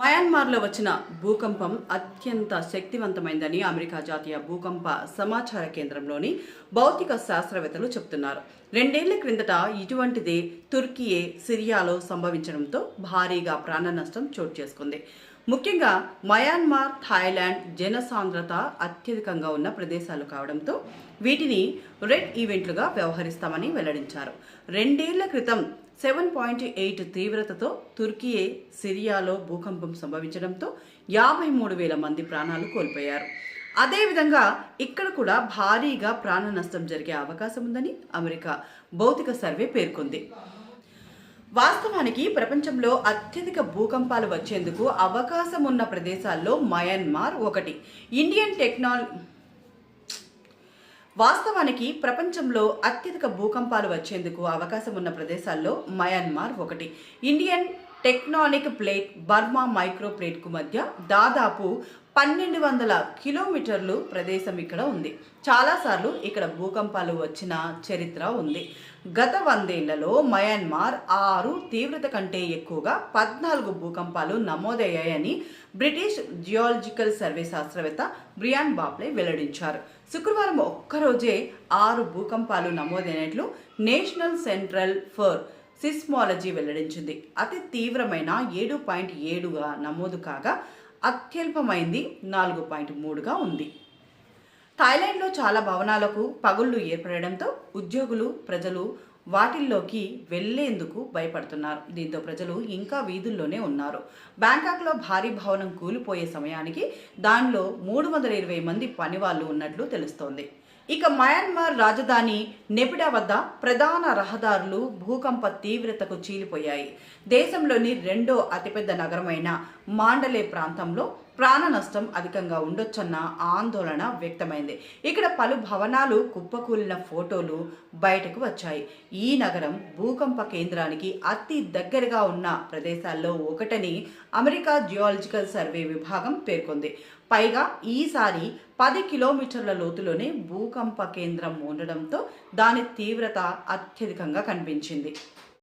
మయన్మార్లో వచ్చిన భూకంపం అత్యంత శక్తివంతమైందని అమెరికా జాతీయ భూకంప సమాచార కేంద్రంలోని భౌతిక శాస్త్రవేత్తలు చెబుతున్నారు. రెండేళ్ళ క్రిందట ఇటువంటిదే తుర్కీయే సిరియాలో సంభవించడంతో భారీగా ప్రాణ నష్టం చోటు చేసుకుంది. ముఖ్యంగా మయన్మార్ థాయిలాండ్ జనసాంద్రత అత్యధికంగా ఉన్న ప్రదేశాలు కావడంతో వీటిని రెడ్ ఈవెంట్లుగా వ్యవహరిస్తామని వెల్లడించారు. రెండేళ్ళ క్రితం సెవెన్ పాయింట్ ఎయిట్ తీవ్రతతో తుర్కియే సిరియాలో భూకంపం సంభవించడంతో యాభై మూడు వేల మంది ప్రాణాలు కోల్పోయారు. అదేవిధంగా ఇక్కడ కూడా భారీగా ప్రాణ నష్టం జరిగే అవకాశం ఉందని అమెరికా భౌతిక సర్వే పేర్కొంది. వాస్తవానికి ప్రపంచంలో అత్యధిక భూకంపాలు వచ్చేందుకు అవకాశం ఉన్న ప్రదేశాల్లో మయన్మార్ ఒకటి. ఇండియన్ టెక్నాలజీ వాస్తవానికి ప్రపంచంలో అత్యధిక భూకంపాలు వచ్చేందుకు అవకాశం ఉన్న ప్రదేశాల్లో మయన్మార్ ఒకటి. Indian tectonic plate Burma micro ప్లేట్కు మధ్య దాదాపు పన్నెండు వందల కిలోమీటర్లు ప్రదేశం ఇక్కడ ఉంది. చాలాసార్లు ఇక్కడ భూకంపాలు వచ్చిన చరిత్ర ఉంది. గత వందేళ్ళలో మయన్మార్ ఆరు తీవ్రత కంటే ఎక్కువగా పద్నాలుగు భూకంపాలు నమోదయ్యాయని బ్రిటిష్ జియాలజికల్ సర్వే శాస్త్రవేత్త బ్రియాన్ బాప్లే వెల్లడించారు. శుక్రవారం ఒక్కరోజే ఆరు భూకంపాలు నమోదైనట్లు నేషనల్ సెంట్రల్ ఫర్ సిస్మాలజీ వెల్లడించింది. అతి తీవ్రమైన ఏడు పాయింట్ ఏడుగా నమోదు కాగా అత్యల్పమైంది నాలుగు పాయింట్ మూడుగా ఉంది. థాయిలాండ్లో చాలా భవనాలకు పగుళ్ళు ఏర్పడడంతో ఉద్యోగులు ప్రజలు వాటిల్లోకి వెళ్ళేందుకు భయపడుతున్నారు. దీంతో ప్రజలు ఇంకా వీధుల్లోనే ఉన్నారు. బ్యాంకాక్లో భారీ భవనం కూలిపోయే సమయానికి దానిలో మూడు వందల ఇరవై మంది పనివాళ్ళు ఉన్నట్లు తెలుస్తోంది. ఇక మయన్మార్ రాజధాని నెపిడా వద్ద ప్రధాన రహదారులు భూకంప తీవ్రతకు చీలిపోయాయి. దేశంలోని రెండో అతిపెద్ద నగరమైన మాండలే ప్రాంతంలో ప్రాణ నష్టం అధికంగా ఉండొచ్చన్న ఆందోళన వ్యక్తమైంది. ఇక్కడ పలు భవనాలు కుప్పకూలిన ఫోటోలు బయటకు వచ్చాయి. ఈ నగరం భూకంప కేంద్రానికి అతి దగ్గరగా ఉన్న ప్రదేశాల్లో ఒకటని అమెరికా జియాలజికల్ సర్వే విభాగం పేర్కొంది. పైగా ఈసారి పది కిలోమీటర్ల లోతులోనే భూకంప కేంద్రం ఉండడంతో దాని తీవ్రత అత్యధికంగా కనిపించింది.